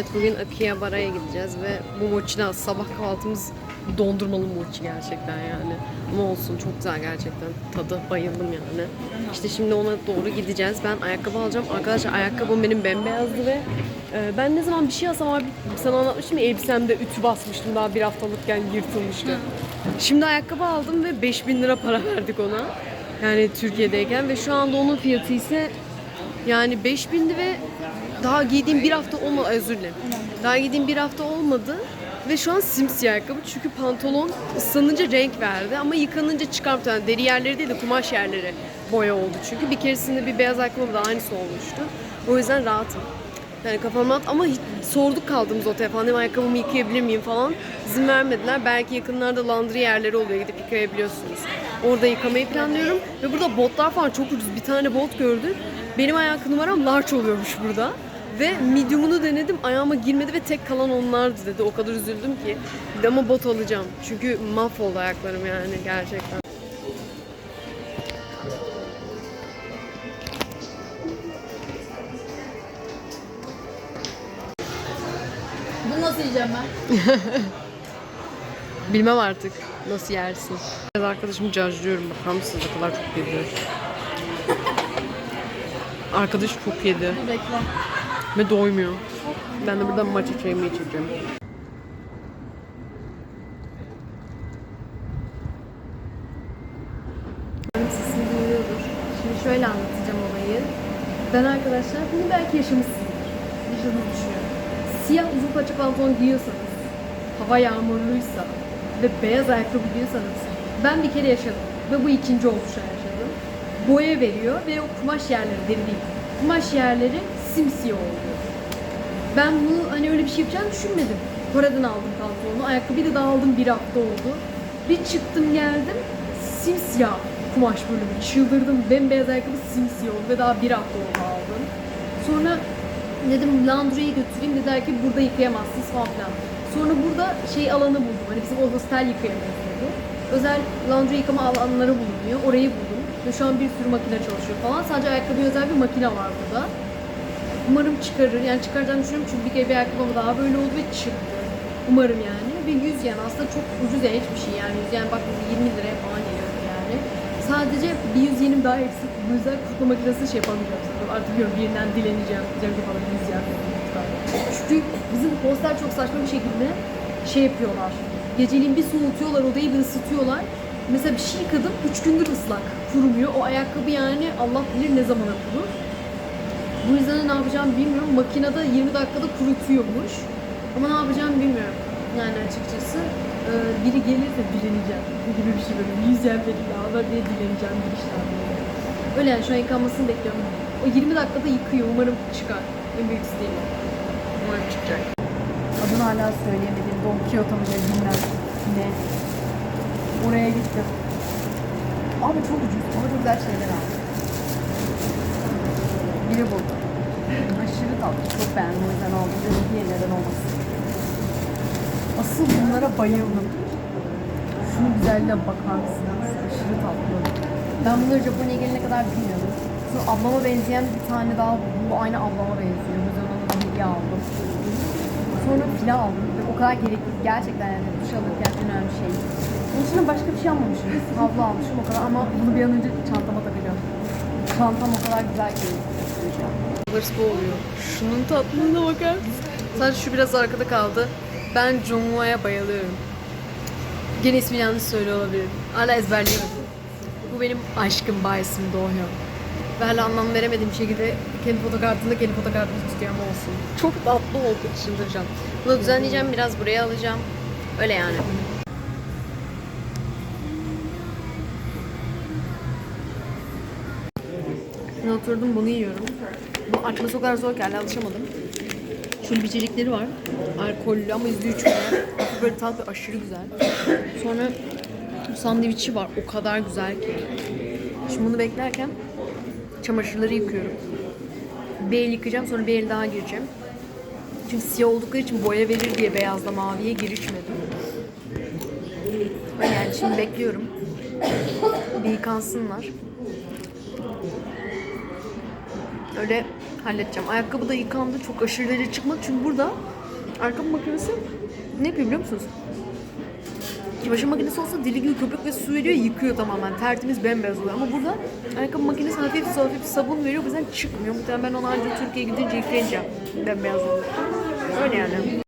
Evet bugün Akihabara'ya gideceğiz ve bu mochila sabah kahvaltımız dondurmalı mochi gerçekten yani. Ama olsun çok güzel gerçekten. Tadı bayıldım yani. İşte şimdi ona doğru gideceğiz. Ben ayakkabı alacağım. Arkadaşlar ayakkabım benim bembeyazdı ve e, ben ne zaman bir şey alsam abi sana anlatmıştım ya elbisemde ütü basmıştım daha bir haftalıkken yırtılmıştı. Şimdi ayakkabı aldım ve 5000 lira para verdik ona. Yani Türkiye'deyken ve şu anda onun fiyatı ise yani 5000'di ve daha giydiğim bir hafta olmadı. Özür dilerim. Daha giydiğim bir hafta olmadı. Ve şu an simsiyah ayakkabı çünkü pantolon ıslanınca renk verdi ama yıkanınca çıkarttı. Yani deri yerleri değil de kumaş yerleri boya oldu. Çünkü bir keresinde bir beyaz ayakkabı da aynısı olmuştu. O yüzden rahatım. Yani kafam rahat ama hiç, sorduk kaldığımız otele falan. Dedim, ayakkabımı yıkayabilir miyim falan. İzin vermediler. Belki yakınlarda laundry yerleri oluyor. Gidip yıkayabiliyorsunuz. Orada yıkamayı planlıyorum. Ve burada botlar falan çok ucuz. Bir tane bot gördük. Benim ayak numaram large oluyormuş burada. Ve medium'unu denedim ayağıma girmedi ve tek kalan onlardı dedi. O kadar üzüldüm ki. Ama bot alacağım. Çünkü mahvoldu ayaklarım yani gerçekten. Bunu nasıl yiyeceğim ben? Bilmem artık nasıl yersin. Biraz arkadaşımı cajlıyorum. Bakar mısınız ne kadar çok yedi. Arkadaş çok yedi Reklam. Ve doymuyor. Ben de buradan maça çayımı içeceğim. Şimdi şöyle anlatacağım olayı. Ben arkadaşlar bunu belki yaşamışsınızdır. Yaşadığınızı düşünüyorum. Siyah uzun paça pantolon giyiyorsanız, hava yağmurluysa ve beyaz ayakkabı giyiyorsanız ben bir kere yaşadım ve bu ikinci oluşa yaşadım. Boya veriyor ve o kumaş yerleri deri değil. Kumaş yerleri simsiyah oluyor. Ben bunu hani öyle bir şey yapacağını düşünmedim. Kore'den aldım pantolonu. Ayakkabıyı da daha aldım bir hafta oldu. Bir çıktım geldim simsiyah kumaş bölümü. Çıldırdım. Bembeyaz ayakkabı simsiyah oldu ve daha bir hafta oldu aldım. Sonra dedim laundry'ye götüreyim. Dediler ki burada yıkayamazsınız falan filan. Sonra burada şey alanı buldum. Hani bizim o hostel yıkayamıyoruz dedi. Özel laundry yıkama alanları bulunuyor. Orayı buldum. Ve şu an bir sürü makine çalışıyor falan. Sadece ayakkabıya özel bir makine var burada. Umarım çıkarır. Yani çıkaracağını düşünüyorum çünkü bir kere bir ayakkabı daha böyle oldu ve çıktı. Umarım yani. Ve 100 yen aslında çok ucuz ya hiçbir şey yani. 100 yen bak 20 liraya falan geliyor yani. Sadece bir 100 yenim daha eksik. Bu yüzden kurutma makinesi şey yapamayacağım sanırım. Artık biliyorum birinden dileneceğim. Diyeceğim ki bana 100 yen. Çünkü bizim hostel çok saçma bir şekilde şey yapıyorlar. Geceliğin bir soğutuyorlar odayı bir ısıtıyorlar. Mesela bir şey yıkadım 3 gündür ıslak. Kurumuyor. O ayakkabı yani Allah bilir ne zamana kurur. Bu yüzden de ne yapacağımı bilmiyorum. Makinede 20 dakikada kurutuyormuş. Ama ne yapacağımı bilmiyorum. Yani açıkçası e, biri gelirse dileneceğim. Bu gibi bir şey böyle. 100 yen verin ya da diye dileneceğim bir işler böyle. Öyle yani şu an yıkanmasını bekliyorum. O 20 dakikada yıkıyor. Umarım çıkar. En büyük isteğim. o. Umarım çıkacak. Adını hala söyleyemedim. Don Quixote mı bilmem ne. Oraya gittim. Ama çok ucuz. Ama çok güzel şeyler aldım. Biri bu. Aşırı tatlı. Çok beğendim. O yüzden aldım. Dedim ki neden olmasın. Asıl bunlara bayıldım. Şunun güzelliğine bakar mısınız? Aşırı tatlı. Ben bunları Japonya'ya gelene kadar bilmiyordum. Sonra ablama benzeyen bir tane daha buldum. Bu aynı ablama benziyor. O yüzden ona hediye aldım. Sonra file aldım. Ve o kadar gerekli. Gerçekten yani duş alırken en önemli şey. Onun dışında başka bir şey almamışım. Havlu almışım o kadar ama bunu bir an önce çantama takacağım. Çantam o kadar güzel ki. Hırs bu oluyor. Şunun tatlılığına bakar mısın? Sadece şu biraz arkada kaldı. Ben Jungwoo'ya bayılıyorum. Gene ismi yanlış söylüyor olabilirim. Hala ezberleyemedim. Bu benim aşkım Baysim Dohyo. Ve hala anlam veremediğim şekilde kendi fotokartında kendi fotokartını tutuyor ama olsun. Çok tatlı oldu çıldıracağım. Bunu düzenleyeceğim biraz buraya alacağım. Öyle yani. Şimdi oturdum bunu yiyorum. Bu açması o kadar zor ki hala alışamadım. Şunun biçecekleri var. Alkollü ama yüzde üç böyle tat ve aşırı güzel. Sonra bu sandviçi var. O kadar güzel ki. Şimdi bunu beklerken çamaşırları yıkıyorum. Bir el yıkayacağım sonra bir el daha gireceğim. Çünkü siyah oldukları için boya verir diye beyazla maviye girişmedim. Yani şimdi bekliyorum. Bir yıkansınlar. Öyle halledeceğim. Ayakkabı da yıkandı. Çok aşırı derece çıkmadı. Çünkü burada Ayakkabı makinesi ne yapıyor biliyor musunuz? Çamaşır makinesi olsa deli gibi köpük ve su veriyor yıkıyor tamamen. Tertemiz bembeyaz oluyor. Ama burada ayakkabı makinesi hafif hafif sabun veriyor. O yüzden çıkmıyor. Muhtemelen ben onu ancak Türkiye'ye gidince yıkayınca bembeyaz oluyor. Öyle yani.